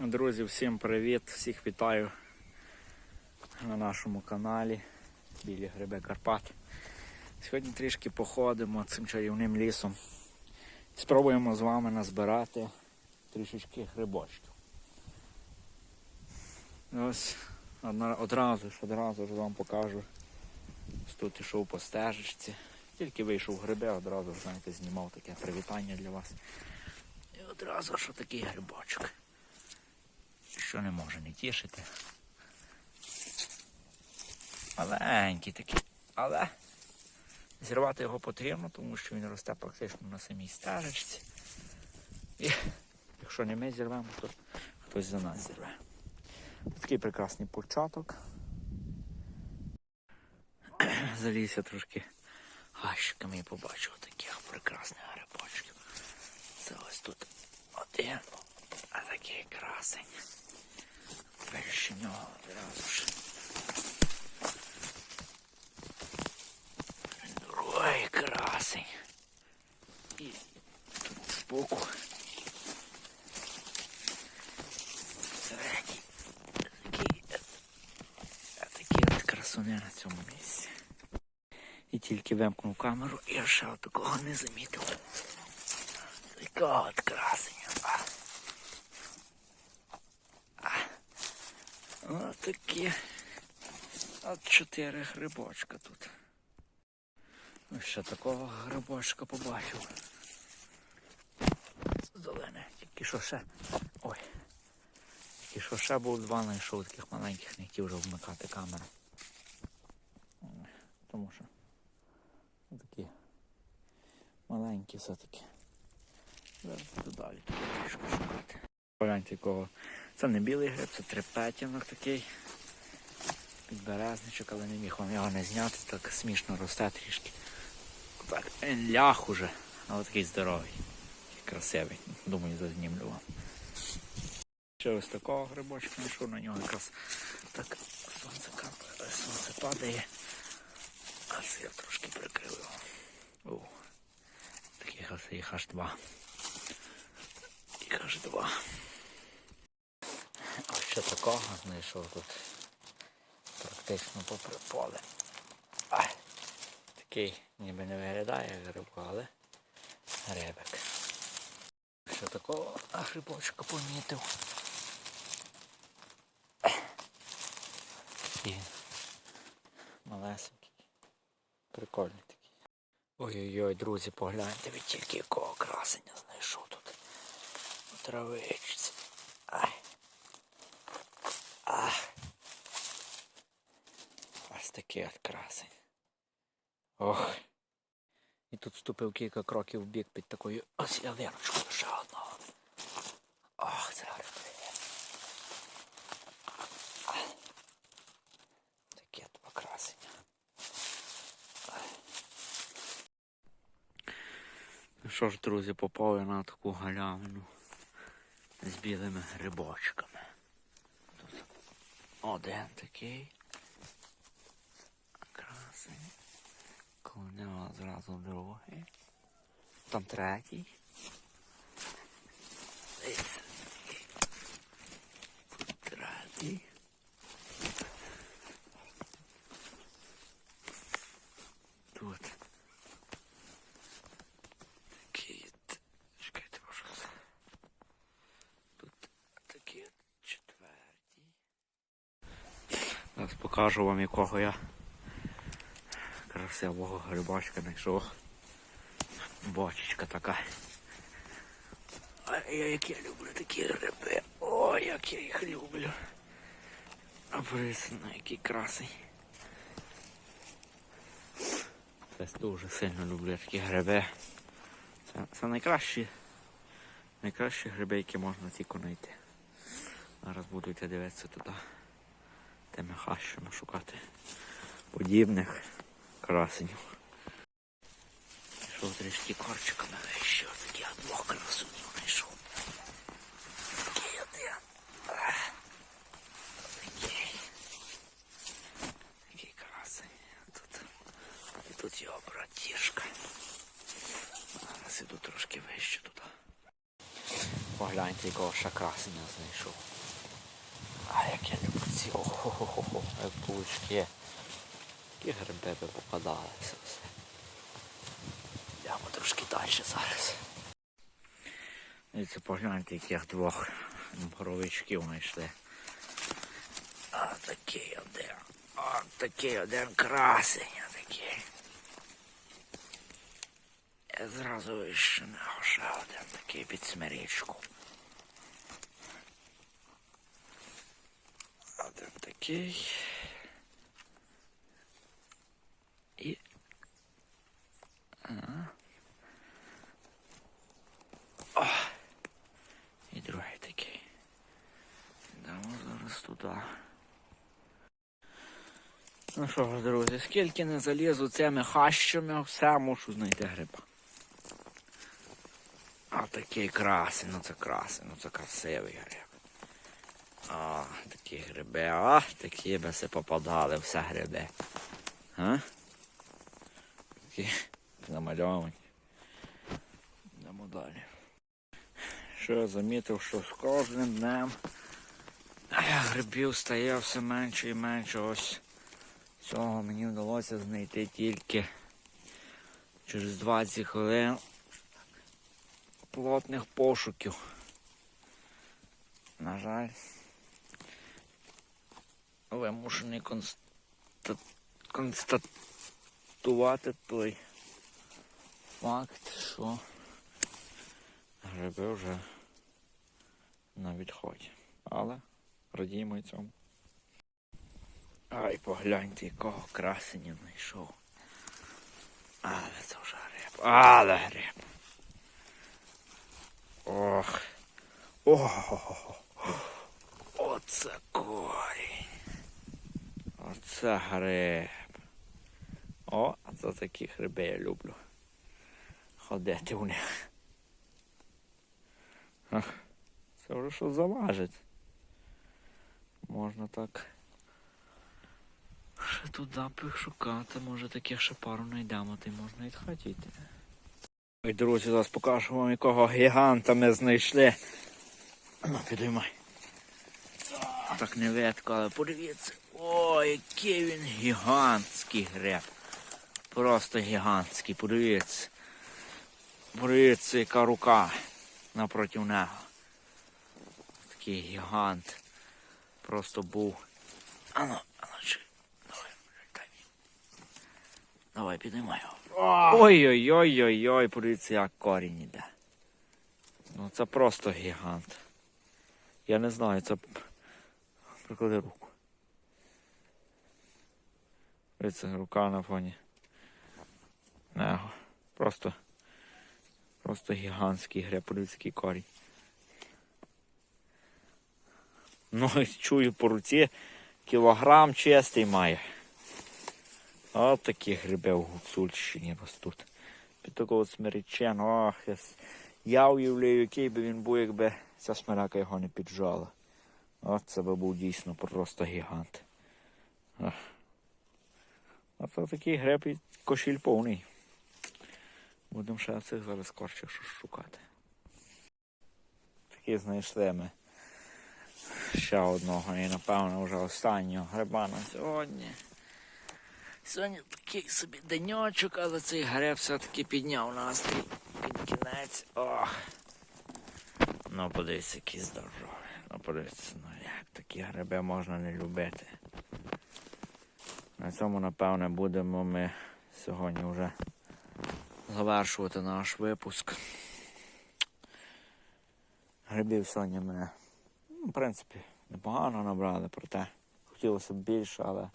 Друзі, всім привіт! Всіх вітаю на нашому каналі Білі Гриби Карпат. Сьогодні трішки походимо цим чарівним лісом. Спробуємо з вами назбирати трішечки грибочків. Ось одразу ж, одразу ж вам покажу. Тут ішов по стежечці. Тільки вийшов гриби, одразу знаєте, знімав таке привітання для вас. І одразу ж такий грибочок що не може не тішити. Маленький такий, але зірвати його потрібно, тому що він росте практично на самій стежечці. І якщо не ми зірвемо, то хтось за нас зірве. Такий прекрасний початок. Залізся трошки гащиками і побачив таких прекрасних грибочків. Це ось тут один, такий красень. Перші нього одразу ж. Другий красень. І тут збоку. Третій. Такий, такі от красуни на цьому місці. І тільки вимкнув камеру, я ще такого не замітив. Така от красення. Ось такі. От чотири грибочка тут. Ось ще такого грибочка побачив. Зелене, тільки що ще. Ой. Тільки що ще був два знайшов таких маленьких, не хотів вже вмикати камеру. Тому що такі маленькі все-таки. Зараз буду далі трішки шукати. Погляньте якого. Це не білий гриб, це трепетінок такий. Підберезничок, але не міг вам його не зняти, так смішно росте трішки. Так, лях уже, але такий здоровий. Красивий. Думаю, зазнімлю вам. Ще ось такого грибочка знайшов, на нього якраз так сонце капає, сонце падає. А це я трошки прикрив його. Таких аж два. Їх аж два. Ще такого знайшов тут. Практично попри поле. Ай, такий ніби не виглядає грибка, але грибик. Ще такого грибочка помітив. Такий малесенький. Прикольний такий. Ой-ой-ой, друзі, погляньте, ви тільки якого красення знайшов тут. У травичці. Ай. Ах. Ось такий от. Ох. І тут ступив кілька кроків в бік під такою ось ялиночкою ще одного. Ох, це гриби. Таке от красення. Ну що ж, друзі, попав я на таку галявину з білими грибочками. Тут один такий. Красивий. Коло нього зразу другий. Там третій. Третій. Тут. Такий. Чекайте, може. Тут такі от четверті. Зараз покажу вам, якого я красивого грибочка знайшов. Бочечка така. Я як я люблю такі гриби. О, як я їх люблю. А присно, який красий. Це дуже сильно люблю такі гриби. Це, це найкращі, найкращі гриби, які можна тільки знайти. Зараз буду йти дивитися туди. Тими хащами шукати подібних красенів. Пішов трішки корчиками вище, такі от двох красунів знайшов. Такий один. Такий. Такий красень. Тут, і тут його братішка. Зараз іду трошки вище туди. Поглянь. погляньте, якого ще красення знайшов. А як я люблю ці охо-хо-хо, як паучки. Які гриби би попадалися все. Йдемо трошки далі зараз. І це погляньте, яких двох боровичків знайшли. А такий один. А такий один красень, а такий. Я зразу вище не ще один такий під смирічку. Один такий. І. Ага. О! І другий такий. Йдемо зараз туди. Ну що ж, друзі, скільки не залізу цими хащами, все мушу знайти гриба. А такий красий, ну це красий, ну це красивий гриб. А, такі гриби, а, такі би се попадали, все гриби. А? Такі намальовані. Йдемо далі. Що я замітив, що з кожним днем е, грибів стає все менше і менше. Ось цього мені вдалося знайти тільки через 20 хвилин плотних пошуків. На жаль, вимушений конста... констатувати той факт, що гриби вже на відході. Але радіємо цьому. Ай, погляньте, якого красення знайшов. Але це вже гриб. Але гриб. Ох. Ох. Оце корінь. Оце гриб. О, а це такі гриби я люблю. Ходити у них. Ах, це вже що заважить. Можна так. Ще туди шукати, може таких ще пару знайдемо, то й можна і хотіти. Ой, друзі, зараз покажу вам, якого гіганта ми знайшли. Ну, підіймай. Так не видко, але подивіться. О, який він гігантський греб. Просто гігантський, подивіться. Подивіться, яка рука напроти нього. Такий гігант. Просто був. Ану, Давай, піднімай його. Ой-ой-ой-ой-ой, подивіться, як корінь іде. Ну це просто гігант. Я не знаю, це. Приклади руку. Дивіться, рука на фоні. Него. Просто. Просто гігантський подивіться, корінь. Ну, чую по руці, кілограм чистий має. От такі гриби в Гуцульщині ростуть. Під такого смирічен, ох, я, уявляю, який би він був, якби ця смирака його не піджала. От це би був дійсно просто гігант. Ох. А це такий гриб і кошіль повний. Будемо ще цих зараз корчих щось шукати. Такі знайшли ми ще одного і напевно вже останнього гриба на сьогодні. Сьогодні такий собі деньочок, але цей греб все-таки підняв настрій під кінець. Ох. Ну, подивіться, який здоровий. Ну, подивіться, ну як такі гриби можна не любити. На цьому, напевне, будемо ми сьогодні вже завершувати наш випуск. Грибів сьогодні ми, ну, в принципі, непогано набрали, проте хотілося б більше, але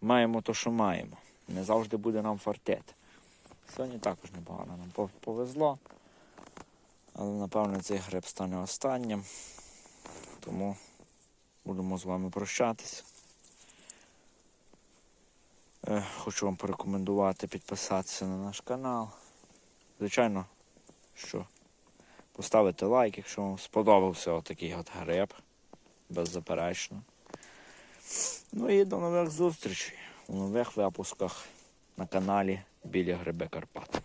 маємо то, що маємо. Не завжди буде нам фартити. Сьогодні також непогано нам повезло. Але напевно цей гриб стане останнім. Тому будемо з вами прощатись. Е, Хочу вам порекомендувати підписатися на наш канал. Звичайно, що поставити лайк, якщо вам сподобався отакий от гриб. Беззаперечно. Ну і до нових зустрічей у нових випусках на каналі Білі Гриби Карпат.